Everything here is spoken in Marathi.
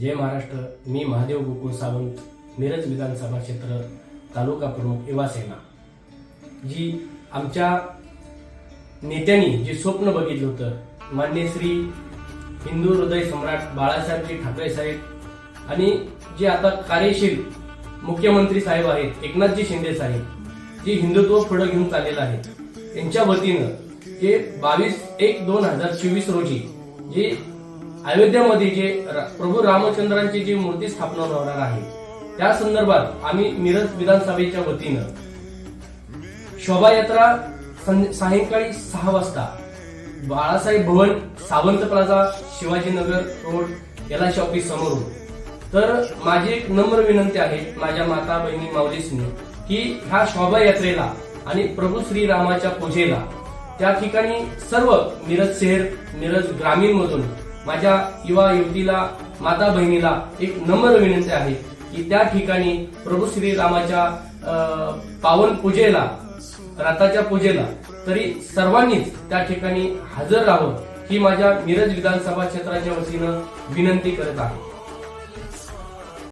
जय महाराष्ट्र मी महादेव गोकुळ सावंत मिरज विधानसभा क्षेत्र तालुका प्रमुख युवा सेना. जी आमच्या नेत्यांनी जे स्वप्न बघितलं होतं मान्य श्री हिंदू हृदय सम्राट बाळासाहेबजी ठाकरे साहेब आणि जे आता कार्यशील मुख्यमंत्री साहेब आहेत एकनाथजी शिंदे साहेब जे हिंदुत्व पुढे घेऊन चाललेलं आहे त्यांच्या वतीनं जे बावीस एक दोन हजार चोवीस रोजी जे अयोध्यामध्ये जे प्रभू रामचंद्रांची जी मूर्ती स्थापना होणार आहे त्या संदर्भात आम्ही मिरज विधानसभेच्या वतीनं शोभायात्रा सायंकाळी सहा वाजता Balasaheb Bhavan Sawant plaza Shivajinagar road L office समोरून. तर माझी एक नम्र विनंती आहे माझ्या माता बहिणी माऊलीसनी की ह्या शोभायात्रेला आणि प्रभू श्रीरामाच्या पूजेला त्या ठिकाणी सर्व मिरज शहर मिरज ग्रामीण मधून माझ्या युवा युवतीला माता बहिणीला एक नम्र विनंती आहे की त्या ठिकाणी प्रभू श्रीरामाच्या अं, पावन पूजेला रथाच्या पूजेला तरी सर्वांनीच त्या ठिकाणी हजर राहावं ही माझ्या मिरज विधानसभा क्षेत्राच्या वतीनं विनंती करत आहे.